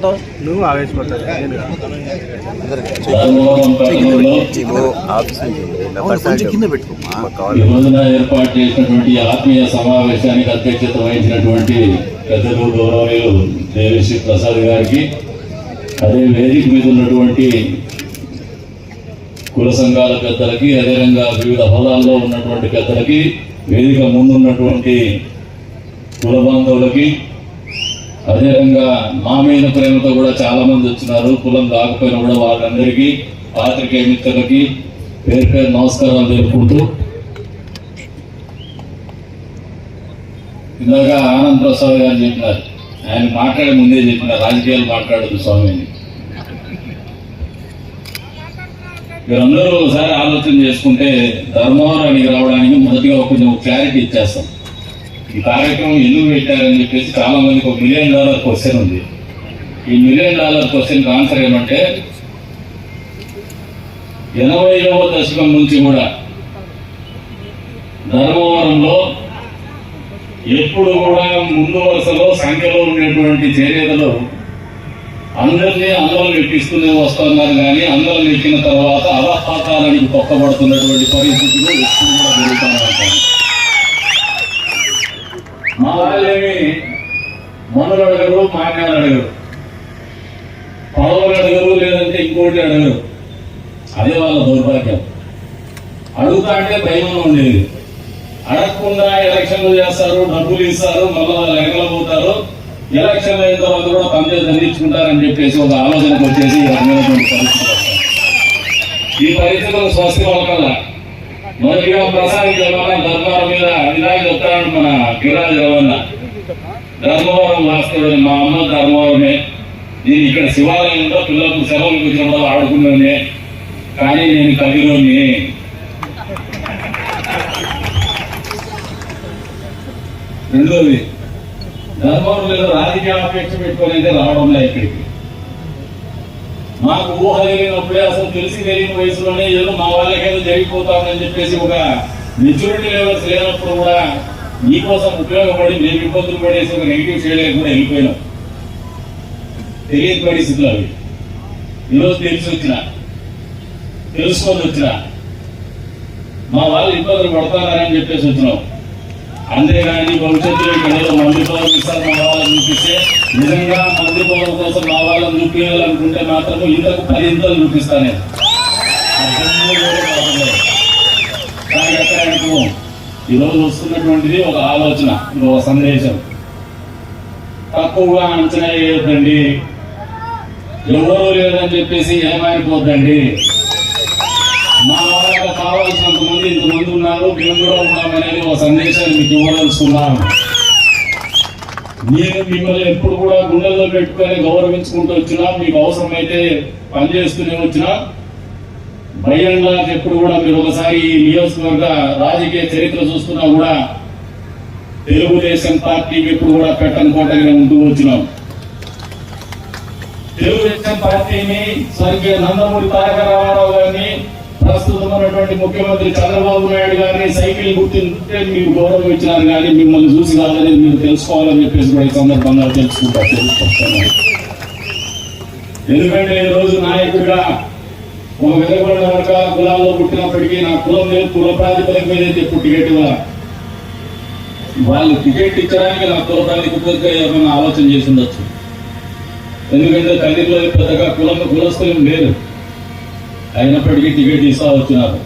ఆవేశపడతావు నువ్వు ఆవేశపడతావు కాదు. ఏర్పాటు చేసినటువంటి ఆత్మీయ సమావేశానికి అధ్యక్షత వహించినటువంటి పెద్దలు గౌరవనీయులు దేవిశ్రీ ప్రసాద్ గారికి అదే వేదిక మీద ఉన్నటువంటి కుల సంఘాల పెద్దలకి అదేవిధంగా వివిధ హోదాల్లో ఉన్నటువంటి పెద్దలకి వేదిక ముందున్నటువంటి కుల బాంధవులకి అదేవిధంగా మా మీద ప్రేమతో కూడా చాలా మంది వచ్చినారు. కులం రాకపోయినా కూడా వాళ్ళందరికీ పాత్రికేయ మిత్రులకి పేరు పేరు నమస్కారాలు తెలుపుకుంటూ. ఇందాక ఆనంద్ ప్రసాద్ గారు చెప్పినారు. ఆయన మాట్లాడే ముందే చెప్పినారు. రాజకీయాలు మాట్లాడదు స్వామి మీరందరూ ఒకసారి ఆలోచన చేసుకుంటే ధర్మవరానికి రావడానికి మొదటిగా కొంచెం క్లారిటీ ఇచ్చేస్తాం. ఈ కార్యక్రమం ఎందుకు పెట్టారని చెప్పేసి చాలా మందికి ఒక మిలియన్ డాలర్ క్వశ్చన్ ఉంది. ఈ మిలియన్ డాలర్ క్వశ్చన్ ఆన్సర్ ఏమంటే ఎనభైవ దశకం నుంచి కూడా ధర్మవరంలో ఎప్పుడు కూడా ముందు వరుసలో సంఖ్యలో ఉండేటువంటి చేనేతలు అందరినీ అందరం ఎక్కిస్తూనే వస్తున్నారు కానీ అందరం ఎక్కిన తర్వాత అలపాతాలని తొక్కబడుతున్నటువంటి పరిస్థితులు ఎప్పుడు కూడా జరుగుతూనే ఉంటాయి. మా వాళ్ళేమి మనులు అడగరు మాన్యాలు అడగరు. పదవులు అడగరు లేదంటే ఇంకోటి అడగరు. అదే వాళ్ళ దౌర్భాగ్యం. అడుగుతా అంటే భయం ఉండేది. అడగకుండా ఎలక్షన్లు చేస్తారు డబ్బులు ఇస్తారు మళ్ళీ వాళ్ళు పోతారు ఎలక్షన్ అయిన తర్వాత కూడా పనిచేసి అందించుకుంటారని చెప్పేసి ఒక ఆలోచనకు వచ్చేసి ఈ రకమైనటువంటి పరిస్థితులు ఈ పరిస్థితులు స్వస్తి వాళ్ళ మొదటిగా ప్రసాద్ జవాన ధర్మాల మీద ఇలాగ చెప్తాడు మన గిరాజ్ రవణ. ధర్మవరం వాస్తవుడు మా అమ్మ ధర్మవరమే. నేను ఇక్కడ శివాలయంలో పిల్లలకు సెలవులకు వచ్చినప్పుడు ఆడుకున్నానే. కానీ నేను కవిలోని. రెండోది ధర్మవరం మీద రాజకీయ అపేక్ష పెట్టుకొని అయితే రావడంలే ఇక్కడికి. మాకు ఊహ తెలియనప్పుడే అసలు తెలిసి తెలియని వయసులోనే ఏదో మా వాళ్ళకేదో జరిగిపోతామని చెప్పేసి ఒక మెచ్యూరిటీ లెవెల్స్ లేనప్పుడు కూడా మీకోసం ఉపయోగపడి మేము ఇబ్బందులు పడేసి ఒక నెగిటివ్ షేడ్ కూడా వెళ్ళిపోయినాం. తెలియని పరిస్థితులు అవి. ఈరోజు తెలిసి వచ్చిన తెలుసుకొని వచ్చిన మా వాళ్ళు ఇబ్బందులు పడతారని చెప్పేసి వచ్చినాం. అంతేగాని భవిష్యత్తులో ఇక్కడ ఏదో మంది పదవులు ఇస్తారు చూపిస్తే నిజంగా మంది పదవుల కోసం రావాలని చూపించాలనుకుంటే మాత్రం ఇంతకు పదింతలు చూపిస్తాను. నేను అర్థంలో ఎక్కడానికి ఈరోజు వస్తున్నటువంటిది ఒక ఆలోచన ఒక సందేశం. తక్కువగా అంచనా వేయొద్దండి. ఎవరూ లేదని చెప్పేసి ఏమైపోద్దండి కావాల్సినంత మంది ఇంతమంది ఉన్నారు. మేము కూడా ఉన్నామనేది ఒక సందేశాన్ని మీకు ఇవ్వదలుచుకున్నాను నేను మిమ్మల్ని ఎప్పుడు కూడా గుండెల్లో పెట్టుకొని గౌరవించుకుంటూ వచ్చినా మీకు అవసరమైతే పనిచేస్తూనే వచ్చినా భయంగా ఎప్పుడు కూడా మీరు ఒకసారి ఈ నియోజకవర్గ రాజకీయ చరిత్ర చూస్తున్నా కూడా తెలుగుదేశం పార్టీకి ఎప్పుడు కూడా పెట్టని ఉంటూ వచ్చినాం. తెలుగుదేశం పార్టీని స్వర్గీయ నందమూరి తారక రామారావు గారిని ప్రస్తుతం ఉన్నటువంటి ముఖ్యమంత్రి చంద్రబాబు నాయుడు గారిని సైకిల్ గుర్తింటే మీరు గౌరవం ఇచ్చినారు కానీ మిమ్మల్ని చూసి కాదని మీరు తెలుసుకోవాలని చెప్పేసి కూడా ఈ సందర్భంగా తెలుసుకుంటా ఎందుకంటే ఈ రోజు నాయకుడిగా ఒక వెలువడిన వర్గాల కులాల్లో పుట్టినప్పటికీ నా కులం లేదు కుల ప్రాతిపదిక మీద అయితే టికెట్ ఇవ్వాల? వాళ్ళు టికెట్ ఇచ్చడానికి నా కుల ప్రాతిపదిక ఏమైనా ఆలోచన చేసి ఉండొచ్చు? ఎందుకంటే తల్లిలో పెద్దగా కులం కులస్థలం లేదు అయినప్పటికీ టికెట్ ఇస్తా వచ్చినారు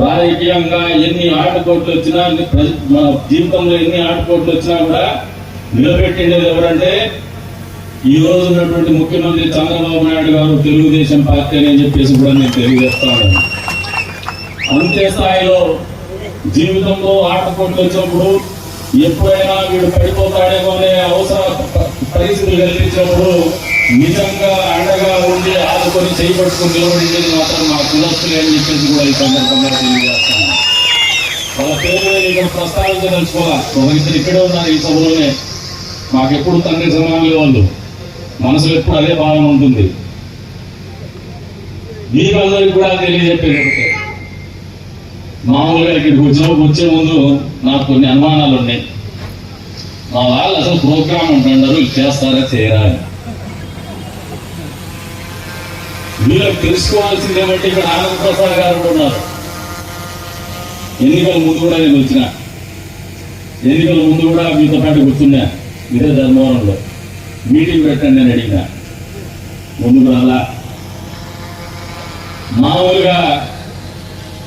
రాజకీయంగా ఎన్ని ఆటపోట్లు వచ్చినా ప్ర- మన జీవితంలో ఎన్ని ఆటపోట్లు వచ్చినా కూడా నిలబెట్టిండేది ఎవరంటే ఈ రోజు ఉన్నటువంటి ముఖ్యమంత్రి చంద్రబాబు నాయుడు గారు తెలుగుదేశం పార్టీ అని చెప్పేసి కూడా నేను తెలియజేస్తాను అంతే స్థాయిలో జీవితంలో ఆటపోట్లు వచ్చినప్పుడు ఎప్పుడైనా వీడు పడిపోతాడేమో అనే అవసర పరిస్థితులు కల్పించినప్పుడు నిజంగా అండగా ఉండి ఆదుకొని చేయబట్టుకుని నిలబడింది మాత్రం మా కులస్తులు అని చెప్పేసి కూడా ఈ సందర్భంగా తెలియజేస్తాను వాళ్ళ పేరు ఇక్కడ ప్రస్తావించదలుచుకోవాలి. ఒక ఇద్దరు ఇక్కడే ఉన్నారు ఈ సభలోనే. మాకెప్పుడు తండ్రి సమానులు వాళ్ళు మనసులో ఎప్పుడు అదే భావన ఉంటుంది. మీరందరికీ కూడా తెలియజెప్పేటట్టు మామూలుగా ఇక్కడికి ఉద్యోగం వచ్చే ముందు నాకు కొన్ని అనుమానాలు ఉన్నాయి మా వాళ్ళు అసలు ప్రోగ్రామ్ అంటున్నారు చేస్తారా చేయరా అని. మీరు తెలుసుకోవాల్సింది ఏమంటే ఇక్కడ ఆనంద ప్రసాద్ గారు ఉన్నారు ఎన్నికల ముందు కూడా నేను వచ్చిన. ఎన్నికల ముందు కూడా మీతో పాటు కూర్చున్నా. ఇదే ధర్మవరంలో. మీటింగ్ పెట్టండి నేను అడిగిన. ముందు రాలా. మామూలుగా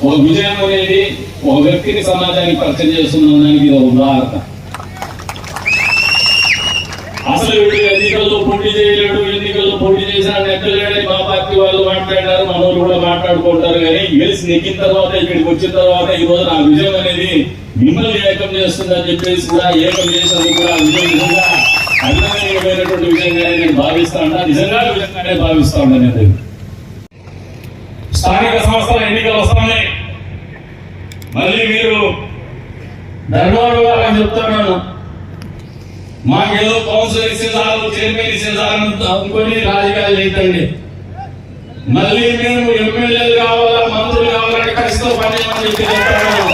ఒక విజయం అనేది ఒక వ్యక్తిని సమాజానికి పరిచయం చేస్తున్న దానికి ఇది ఒక ఉదాహరణ. అసలు వీడు ఎన్నికల్లో పోటీ చేయలేడు ఎన్నికల్లో పోటీ చేశాడు నెక్కలేడని మా పార్టీ వాళ్ళు మాట్లాడారు మన కూడా మాట్లాడుకుంటారు కానీ గెలిచి నెక్కిన తర్వాత ఇక్కడికి వచ్చిన తర్వాత ఈ రోజు నా విజయం అనేది మిమ్మల్ని ఏకం చేస్తుందని చెప్పేసి కూడా ఏకం చేసినందుకు కూడా విజయం నిజంగా అభినందనీయమైనటువంటి విజయంగానే నేను భావిస్తా ఉన్నా. నిజంగా విజయంగానే భావిస్తా ఉన్నా నేను. స్థానిక సంస్థల ఎన్నికలు వస్తున్నాయి మళ్ళీ మీరు ధర్మవరం వాళ్ళని చెప్తున్నాను మాకేదో కౌన్సిల్ ఇచ్చిన చాలు చైర్మన్ ఇచ్చిన చాలు అనుకొని రాజకీయాలు చేయకండి మళ్ళీ మేము ఎమ్మెల్యేలు కావాలా మంత్రులు కావాలంటే ఖచ్చితంగా పని చెప్పి చెప్తాను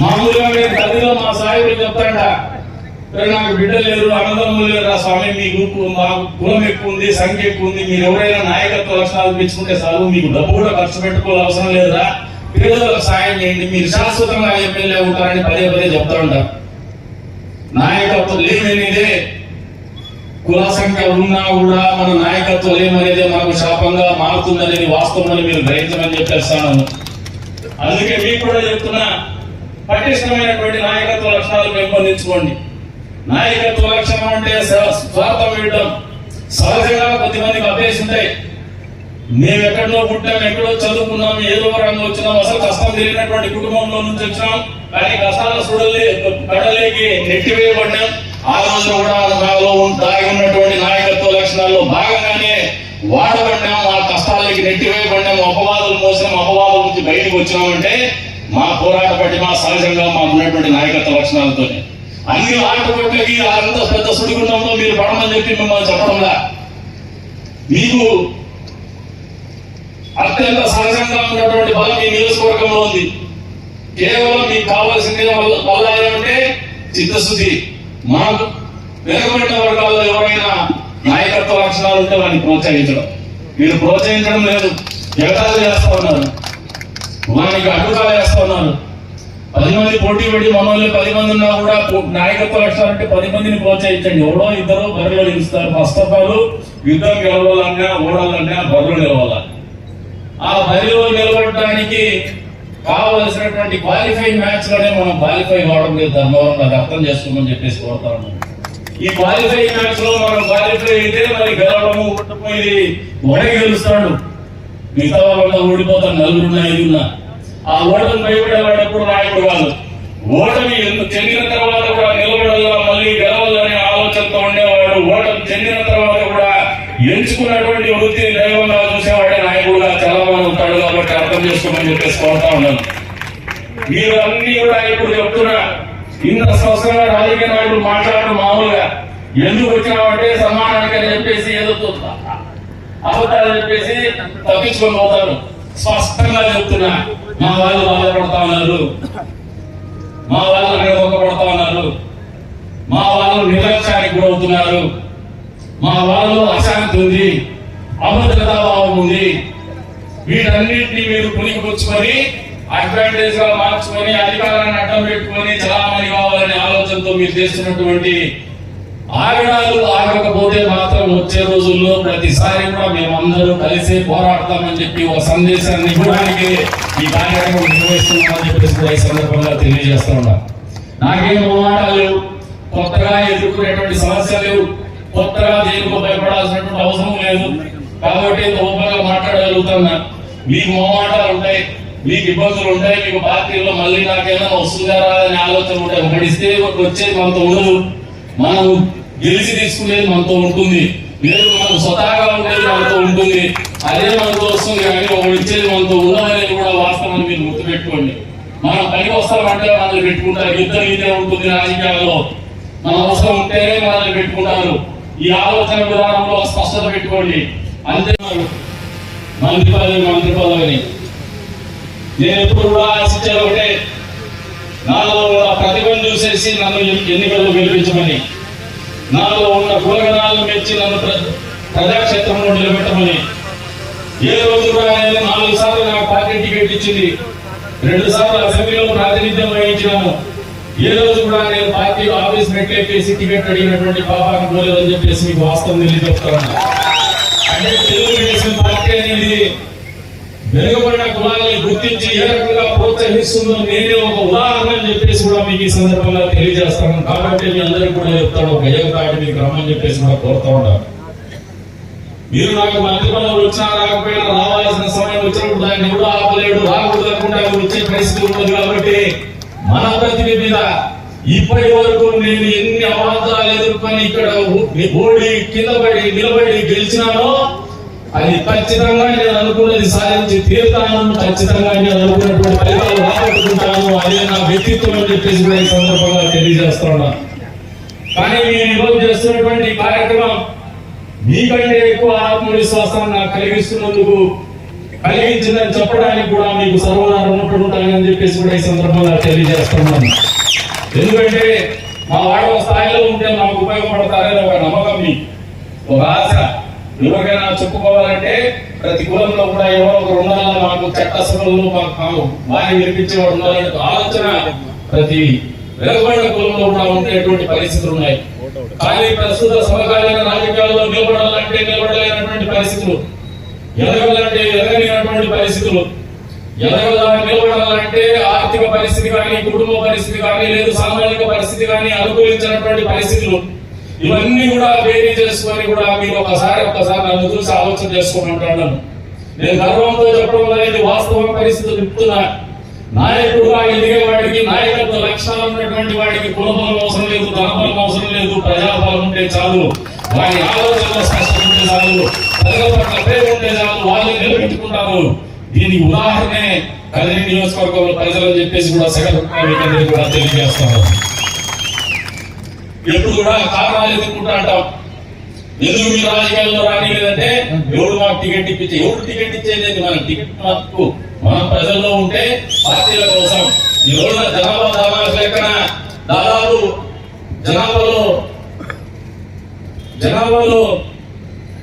మామూలుగా నేను తల్లిలో మా సాయుడు చెప్తాడ నాకు బిడ్డ లేరు అన్నదమ్ములు లేరు రా స్వామి మీ గ్రూప్ మా కులం ఎక్కువ ఉంది సంఖ్య ఎక్కువ ఉంది మీరు ఎవరైనా నాయకత్వ లక్షణాలు పెంచుకుంటే చాలు మీకు డబ్బు కూడా ఖర్చు పెట్టుకోవాలి అవసరం లేదురా పేదలకు సాయం చేయండి మీరు శాశ్వతంగా ఎమ్మెల్యే ఉంటారని పదే పదే చెప్తా ఉంటారు నాయకత్వం లేదనేదే కుల సంఖ్య ఉన్నా కూడా మన నాయకత్వం లేమనేదే మనకు శాపంగా మారుతుందనేది వాస్తవం అని మీరు గ్రహించమని చెప్పేస్తాను అందుకే మీకు కూడా చెప్తున్నా పటిష్టమైనటువంటి నాయకత్వ లక్షణాలు పెంపొందించుకోండి. నాయకత్వ లక్షణం అంటే స్వార్థం వేయడం సహజంగా కొద్ది మందికి అభ్యసి ఉంటాయి. మేము ఎక్కడో పుట్టాం ఎక్కడో చదువుకున్నాం ఏదో రంగం వచ్చినాం అసలు కష్టం తెలియనటువంటి కుటుంబంలో నుంచి వచ్చినాం. కానీ కసాల సుడలే కడలేకి నెట్టివేయబడ్డాం ఆ రోజు కూడా నాలో దాగి ఉన్నటువంటి నాయకత్వ లక్షణాల్లో భాగంగానే వాడబడ్డాం. ఆ కష్టాలకి నెట్టివేయబడ్డాం అపవాదులు మోసినాం. అపవాదం నుంచి బయటకు వచ్చినామంటే మా పోరాట పట్టి మా సహజంగా మా ఉన్నటువంటి నాయకత్వ లక్షణాలతోనే. అన్ని ఆటపోట్లకి అంత పెద్ద సుడిగుండంలో మీరు పడమని చెప్పి మిమ్మల్ని చెప్పడంలా? మీకు అత్యంత సహజంగా ఉన్నటువంటి బలం మీ నియోజకవర్గంలో ఉంది. కేవలం మీకు కావాల్సింది వల్ల వల్ల ఏమంటే చిత్తశుద్ధి. మాకు వెనుకబడిన వర్గాల్లో ఎవరైనా నాయకత్వ లక్షణాలు ఉంటే వారిని ప్రోత్సహించడం. మీరు ప్రోత్సహించడం లేదు. ఎగతాలు చేస్తా ఉన్నారు. వానికి అడ్డుకాలు వేస్తా ఉన్నారు. పది మంది పోటీ పెట్టి మనోళ్ళు పది మంది ఉన్నా కూడా నాయకత్వ లక్షణాలు అంటే పది మందిని ప్రోత్సహించండి. ఎవడో ఇద్దరు బర్రెలు నిలుస్తారు. ఫస్ట్ ఆఫ్ ఆల్ యుద్ధం గెలవాలన్నా ఓడాలన్నా బర్రెలు నిలవాలా? ఆ బరిలో నిలబడటానికి కావలసినటువంటి క్వాలిఫై మ్యాచ్లోనే మనం క్వాలిఫై కావడం లేదు. ధర్మవరం అది అర్థం చేసుకోమని చెప్పేసి కోరుతా ఉన్నాం. ఈ క్వాలిఫై మ్యాచ్లో మనం క్వాలిఫై అయితే మరి గెలవడము ఓడిపోయి ఒడగి గెలుస్తాడు. మిగతా వాళ్ళ ఓడిపోతారు నలుగురున్నా ఐదున్నా ఆ ఓటమి భయపడేవాడు నాయకుడు వాళ్ళు ఓటమి ఎందుకు చెందిన తర్వాత కూడా నిలబడాలా మళ్ళీ గెలవాలనే ఆలోచనతో ఉండేవాడు. ఓటమి చెందిన తర్వాత కూడా ఎంచుకున్నటువంటి వృత్తిని అర్థం చేసుకోమని చెప్పేసి కోరుతా ఉన్నాను. మీరు అన్ని కూడా ఇప్పుడు చెప్తున్నా ఇంత స్పష్టంగా రాజకీయ నాయకులు మాట్లాడడం మామూలుగా. ఎందుకు వచ్చినామంటే సమానానికి అని చెప్పేసి ఏదో అబద్ధాలు చెప్పేసి తప్పించుకొని పోతారు. స్పష్టంగా చెప్తున్నా మా వాళ్ళు బాధపడతా ఉన్నారు. మా వాళ్ళు నిలబొక్కబడతా ఉన్నారు. మా వాళ్ళు నిర్లక్ష్యానికి గురవుతున్నారు. మా వాళ్ళు అశాంతి ఉంది. అభద్రతా భావం ఉంది. వీటన్నింటినీ మీరు పులిపుచ్చుకొని అడ్వాంటేజ్గా మార్చుకొని అధికారాన్ని అడ్డం పెట్టుకొని చలామణి కావాలనే ఆలోచనతో మీరు చేస్తున్నటువంటి ఆగడాలు ఆగకపోతే మాత్రం వచ్చే రోజుల్లో ప్రతిసారి కూడా మేమందరూ కలిసి పోరాడతామని చెప్పి ఒక సందేశాన్ని ఇవ్వడానికి ఈ కార్యక్రమం నిర్వహిస్తున్నామని చెప్పేసి కూడా ఈ సందర్భంగా తెలియజేస్తా ఉన్నా. నాకేం మొహమాటాలు కొత్తగా ఎదుర్కొనేటువంటి సమస్యలు లేవు. కొత్తగా దేనికో భయపడాల్సినటువంటి అవసరం లేదు. కాబట్టి ఇంత మాట్లాడగలుగుతున్నాను మాట్లాడగలుగుతున్నా. మీకు మొహమాటాలు ఉంటాయి మీకు ఇబ్బందులు ఉంటాయి మీకు పార్టీలో మళ్ళీ నాకేమైనా వస్తుందా రాదనే ఆలోచన ఉంటాయి ఒకటిస్తే వచ్చేది మనతో ఉండదు. మనం గెలిచి తీసుకునేది మనతో ఉంటుంది. లేదు మనం స్వతహాగా ఉండేది మనతో ఉంటుంది. అదే మనతో వస్తుంది కానీ ఒకటి ఇచ్చేది మనతో ఉండదనేది కూడా వాస్తవం మీరు గుర్తుపెట్టుకోండి. మనం పని వస్తామంటే మనల్ని పెట్టుకుంటారు. యుద్ధం ఇదే ఉంటుంది రాజకీయాల్లో. మన అవసరం ఉంటేనే మనల్ని పెట్టుకుంటారు. ఈ ఆలోచన విధానంలో స్పష్టత పెట్టుకోండి. అంతే మంత్రి పదవి మంత్రి పదవిని నేను ఎప్పుడు కూడా ఆశించాను ఒకటే నాలో ఉన్న ప్రతిభను చూసేసి నన్ను ఎన్నికల్లో గెలిపించమని. నాలో ఉన్న గుణగణాలను మెచ్చి నన్ను ప్ర- ప్రజాక్షేత్రంలో నిలబెట్టమని. ఏ రోజు కూడా నేను నాలుగు సార్లు నాకు పార్టీ టికెట్ ఇచ్చింది రెండు సార్లు అసెంబ్లీలో ప్రాతినిధ్యం వహించినాను. ఏ రోజు కూడా నేను పార్టీ ఆఫీస్ మెట్లెక్కేసి టికెట్ అడిగినటువంటి పాపాన్ని పోలేదని చెప్పేసి మీకు వాస్తవం తెలియజేస్తాను తెలుగుదేశం పార్టీ అనేది వెనుకబడిన కులాలని గుర్తించి ఏ రకంగా ప్రోత్సహిస్తుందో నేనే ఒక ఉదాహరణ చెప్పేసి కూడా మీకు ఈ సందర్భంగా తెలియజేస్తాను. కాబట్టి మీ అందరికీ కూడా చెప్తాను ఒక ఏకతాటి మీకు రమ్మని చెప్పేసి కూడా కోరుతా ఉన్నాను. మీరు నాకు మంత్రి పదవులు వచ్చినా రాకపోయినా రావాల్సిన సమయం వచ్చినప్పుడు దాన్ని కూడా ఆపలేడు రాకూడదు అనుకుంటే వచ్చే పరిస్థితి కాబట్టి మన ప్రతిభ మీద ఇప్పటి వరకు నేను ఎన్ని అవాంతరాలు ఎదుర్కొని ఇక్కడ ఓడి కింద పడి నిలబడి గెలిచినానో అది ఖచ్చితంగా నేను అనుకున్నది సాధించి తీరుతాను ఖచ్చితంగా నేను అనుకున్నటువంటి ఫలితాలు రాబట్టుకుంటాను అదే నా వ్యక్తిత్వం అని చెప్పేసి కూడా ఈ సందర్భంగా తెలియజేస్తున్నా. కానీ నేను ఈరోజు చేస్తున్నటువంటి కార్యక్రమం మీకంటే ఎక్కువ ఆత్మవిశ్వాసం నాకు కలిగిస్తున్నందుకు కలిగించిందని చెప్పడానికి కూడా మీకు సర్వదా రుణపడి చెప్పేసి కూడా ఈ సందర్భంగా తెలియజేస్తున్నాను. ఎందుకంటే మా వాడవ స్థాయిలో ఉంటే మాకు ఉపయోగపడతారని ఒక నమ్మకం మీకు ఒక ఆశ. ఎవరికైనా చెప్పుకోవాలంటే ప్రతి కులంలో కూడా ఎవరో ఒకరు ఉండాలని మాకు చట్ట సభల్లో మాకు మాకు బాగా వినిపించేవాడు ఉండాలనే ఆలోచన ప్రతి వెలుగుబడిన కులంలో కూడా ఉండేటువంటి పరిస్థితులు ఉన్నాయి. కానీ ప్రస్తుత సమకాలీన రాజకీయాల్లో నిలబడాలంటే నిలబడలేనటువంటి పరిస్థితులు. ఎదగాలంటే ఎదగలేనటువంటి పరిస్థితులు. ఎదగడానికి నిలబడాలంటే ఆర్థిక పరిస్థితి కానీ కుటుంబ పరిస్థితి కానీ లేదు సామాజిక పరిస్థితి కానీ అనుకూలించినటువంటి పరిస్థితులు. ఇవన్నీ కూడా వేరీ చేసుకొని కూడా మీరు ఒకసారి ఒకసారి నన్ను చూసి ఆలోచన చేసుకోమంటాను నేను గర్వంతో చెప్పడం అనేది వాస్తవ పరిస్థితులు చెప్తున్నా. నాయకుడుగా ఎదిగే వాడికి నాయకత్వ లక్షణాలు ఉన్నటువంటి వాడికి కులబలం అవసరం లేదు ధనబలం అవసరం లేదు ప్రజాబలం ఉంటే చాలు. వారి ఆలోచన స్పష్టం ఉంటే చాలు. ప్రజల పట్ల ప్రేమ ఉంటే చాలు. వాళ్ళు నిలబెట్టుకుంటారు. దీనికి ఉదాహరణే కదిరి నియోజకవర్గంలో ప్రజలు చెప్పేసి కూడా సెకండ్ కూడా తెలియజేస్తాను ఎప్పుడు కూడా కారణాలు ఎదుర్కొంటా అంటాం ఎందుకు మీరు రాజకీయాల్లో రానిలేదంటే ఎవడు మాకు టికెట్ ఇప్పించే ఎవడు టికెట్ ఇచ్చేది మన టికెట్ మాకు మన ప్రజల్లో ఉంటే పార్టీల కోసం. ఈ రోజున జనాభా దాదాపు లెక్కన దాదాపు జనాభాలో జనాభాలో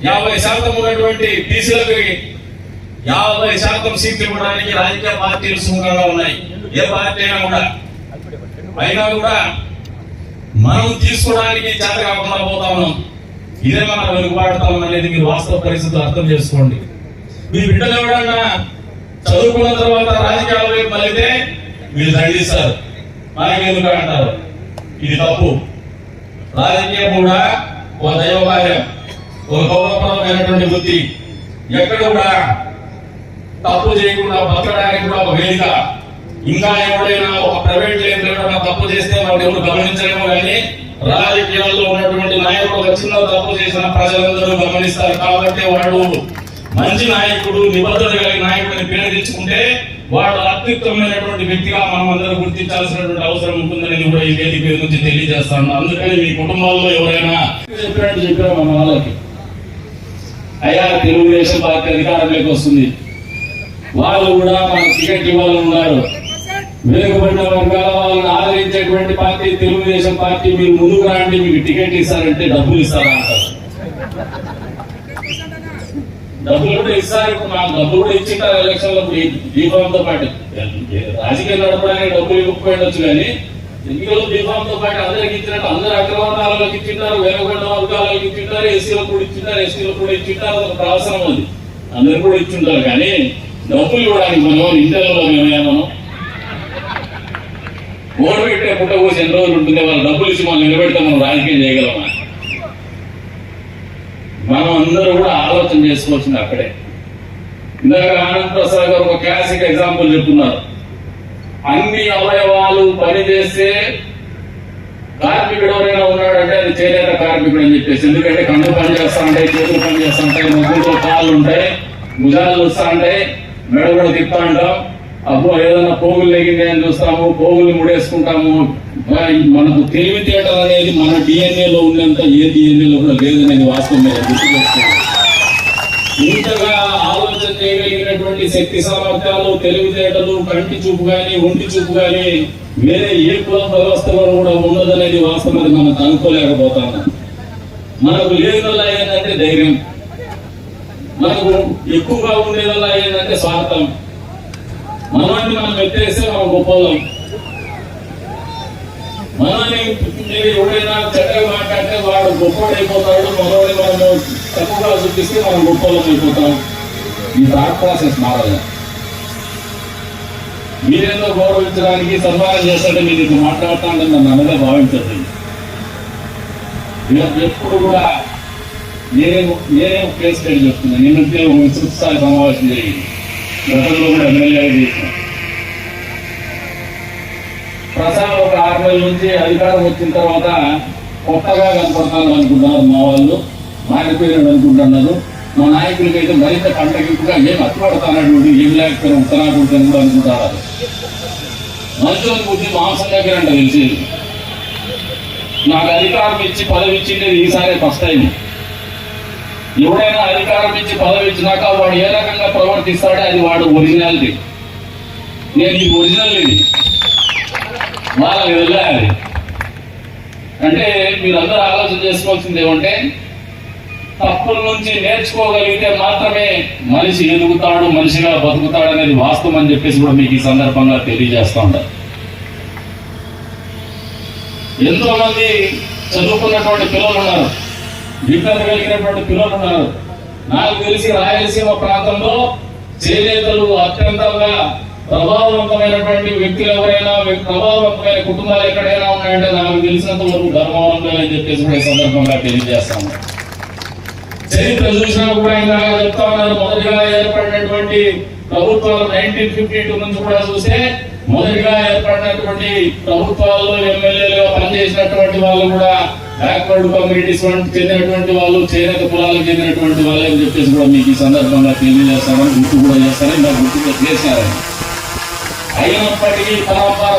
యాభై శాతం ఉన్నటువంటి బీసీలకు యాభై శాతం సీట్లు ఇవ్వడానికి రాజకీయ పార్టీలు సుముఖంగా ఉన్నాయి. ఏ పార్టీ అయినా కూడా. అయినా కూడా మనం తీసుకోవడానికి చేత కాకుండా పోతా ఉన్నాం. ఇదే మన వెనుకబాటుతాం అనేది మీరు వాస్తవ పరిస్థితులు అర్థం చేసుకోండి. మీ బిడ్డలు ఎవడన్నా చదువుకున్న తర్వాత రాజకీయాల వైపు మళ్ళీతే మీరు దండిస్తారు. మనకెందుకు అంటారు? ఇది తప్పు. రాజకీయం కూడా ఒక దైవకార్యం ఒక గౌరవప్రదమైనటువంటి వృత్తి. ఎక్కడ కూడా తప్పు చేయకుండా బతకడానికి కూడా ఒక వేదిక. ఇంకా ఎవరైనా ఒక ప్రైవేట్ లేని తప్పు చేస్తే వాళ్ళు ఎవరు గమనించలేమో కానీ రాజకీయాల్లో ఉన్నటువంటి నాయకుడు ఒక చిన్న తప్పు చేసిన ప్రజలందరూ గమనిస్తారు. కాబట్టి వాడు మంచి నాయకుడు నిబద్ధత కలిగిన నాయకుడిని పేరు తెచ్చుకుంటే వాడు అత్యుత్తమైనటువంటి వ్యక్తిగా మనం అందరూ గుర్తించాల్సినటువంటి అవసరం ఉంటుందని కూడా ఈ వేదిక నుంచి తెలియజేస్తాను. అందుకని మీ కుటుంబాల్లో ఎవరైనా చెప్పినట్టు చెప్పారు మన వాళ్ళకి అయ్యా తెలుగుదేశం పార్టీ అధికారంలోకి వస్తుంది. వాళ్ళు కూడా మనకు టికెట్ ఇవ్వాలని ఉన్నారు. వెనుకబడిన వర్గాల వాళ్ళని ఆదరించేటువంటి పార్టీ తెలుగుదేశం పార్టీ మీరు ముందుకు రాండి మీకు టికెట్ ఇస్తారంటే డబ్బులు ఇస్తారా అంటారు. డబ్బులు కూడా ఇస్తారు ఇప్పుడు మాకు డబ్బులు కూడా ఇచ్చింటారు ఎలక్షన్లో దీపంతో పాటు. రాజకీయం నడపడానికి డబ్బులు ఇవ్వకపోయిండొచ్చు కానీ ఎన్నికలు దీపంతో పాటు అందరికి ఇచ్చినట్టు అందరు అగ్రవర్ణాలకు ఇచ్చింటారు వెనుకబడిన వర్గాలకు ఇచ్చింటారు ఎస్సీలకు కూడా ఇచ్చింటారు ఎస్టీలకు కూడా ఇచ్చింటారు ఒక అవసరం ఉంది. అందరు కూడా ఇచ్చింటారు కానీ డబ్బులు ఇవ్వడానికి మనం ఇంటర్లో మేమేమో ఓటు పెట్టే పుట్ట పోసి ఎన్ని రోజులు ఉంటుంది వాళ్ళు డబ్బులు ఇచ్చి మనం నిలబెడితే మనం రాజకీయం చేయగలమా? మనం అందరూ కూడా ఆలోచన చేసుకోవాల్సింది అక్కడే. ఇందాక ఆనంద్ ప్రసాద్ గారు ఒక క్లాసిక్ ఎగ్జాంపుల్ చెప్తున్నారు. అన్ని అవయవాలు పనిచేస్తే కార్మికుడు ఎవరైనా ఉన్నాడంటే అది చేనేత కార్మికుడు అని చెప్పేసి. ఎందుకంటే కన్ను పని చేస్తా ఉంటాయి చేతులు పని చేస్తా ఉంటాయి ముగ్గురు కాళ్ళు ఉంటాయి భుజాలు వస్తా ఉంటాయి మెడ కూడా తిప్పుతా ఉంటాం అబ్బో ఏదైనా పోగులు లెగింది అని చూస్తాము? పోగులు ముడేసుకుంటాము. మనకు తెలివితేటలు అనేది మన డిఎన్ఏలో లో ఉన్నంత ఏ డిఎన్ఏలో లో కూడా లేదనేది వాస్తవం మీద గుర్తుపెట్టుకోవాలి ఇంతగా ఆలోచన చేయగలిగినటువంటి శక్తి సామర్థ్యాలు తెలివితేటలు కంటి చూపు కానీ ఒంటి చూపు కానీ వేరే ఏ కుల వ్యవస్థలో కూడా ఉండదనేది వాస్తవం మనం అనుకోలేకపోతాము మనకు లేదల్లా ఏంటంటే ధైర్యం. మనకు ఎక్కువగా ఉండేదల్లా ఏంటంటే స్వార్థం. మనవాడిని మనం ఎత్తేస్తే మనం గొప్పలం మనల్ని మీరు ఎవరైనా చెడ్డగా మాట్లాడితే వాడు గొప్పడైపోతాడు మనవాడిని మనము తక్కువగా చూపిస్తే మనం గొప్పలం అయిపోతాం ఈ థాట్ ప్రాసెస్ మారాలి. మీరేందో గౌరవించడానికి సన్మానం చేస్తాడే మీరు ఇది మాట్లాడుతానని నన్ను అనగా భావించదు ఎప్పుడు కూడా నేనేమో నేనేమో కేసు స్టడీ చెప్తున్నాను ఒక సమావేశం జరిగింది. గతంలో కూడా ఎమ్మెల్యే చేసిన. ప్రసాద్ ఒక ఆరు నెలల నుంచి అధికారం వచ్చిన తర్వాత కొత్తగా కనపడతాను అనుకుంటున్నారు మా వాళ్ళు మారిపోయినాడు అనుకుంటున్నారు. మా నాయకులకి అయితే మరింత కంటగింపుగా ఏం అత్తుపడతానడు ఏం లేకపోయినా ఉత్తరాకుంటాను కూడా అనుకుంటారు. మంచోని బుద్ధి మాంసం దగ్గర అంట తెలిసేది. నాకు అధికారం ఇచ్చి పదవి ఇచ్చిండేది ఈసారి ఫస్ట్ టైం ఎవడైనా అధికారం ఇచ్చి పదవి ఇచ్చినాక వాడు ఏ రకంగా ప్రవర్తిస్తాడో అది వాడు ఒరిజినాలిటీ. నేను ఈ ఒరిజినల్ ఇది వాళ్ళకి వెళ్ళాలి అంటే మీరందరూ ఆలోచన చేసుకోవాల్సింది ఏమంటే తప్పుల నుంచి నేర్చుకోగలిగితే మాత్రమే మనిషి ఎదుగుతాడు మనిషిగా బతుకుతాడు అనేది వాస్తవం అని చెప్పేసి కూడా మీకు ఈ సందర్భంగా తెలియజేస్తా ఉంటారు ఎంతో మంది చదువుకున్నటువంటి పిల్లలు ఉన్నారు. విజ్ఞత కలిగినటువంటి పిల్లలు ఉన్నారు. నాకు తెలిసి రాయలసీమ ప్రాంతంలో చేనేతలు అత్యంతంగా ప్రభావవంతమైనటువంటి వ్యక్తులు ఎవరైనా ప్రభావవంతమైన కుటుంబాలు ఎక్కడైనా ఉన్నాయంటే నాకు తెలిసినంత వరకు ధర్మవరంలో అని చెప్పేసి కూడా సందర్భంగా తెలియజేస్తాను. చరిత్ర చూసినా కూడా ఇంకా చెప్తా ఉన్నారు. మొదటిగా ఏర్పడినటువంటి ప్రభుత్వాలు నైన్టీన్ ఫిఫ్టీ టూ నుంచి కూడా చూస్తే మొదటిగా ఏర్పడినటువంటి ప్రభుత్వాల్లో ఎమ్మెల్యేలుగా పనిచేసినటువంటి వాళ్ళు కూడా బ్యాక్వర్డ్ కమ్యూనిటీస్ చెందినటువంటి వాళ్ళు చేనేత కులాలకు చెందినటువంటి వాళ్ళు అని చెప్పేసి కూడా మీకు ఈ సందర్భంగా తెలియజేస్తామని గుర్తు కూడా చేస్తారని నాకు గుర్తు చేశారని. అయినప్పటికీ పరంపర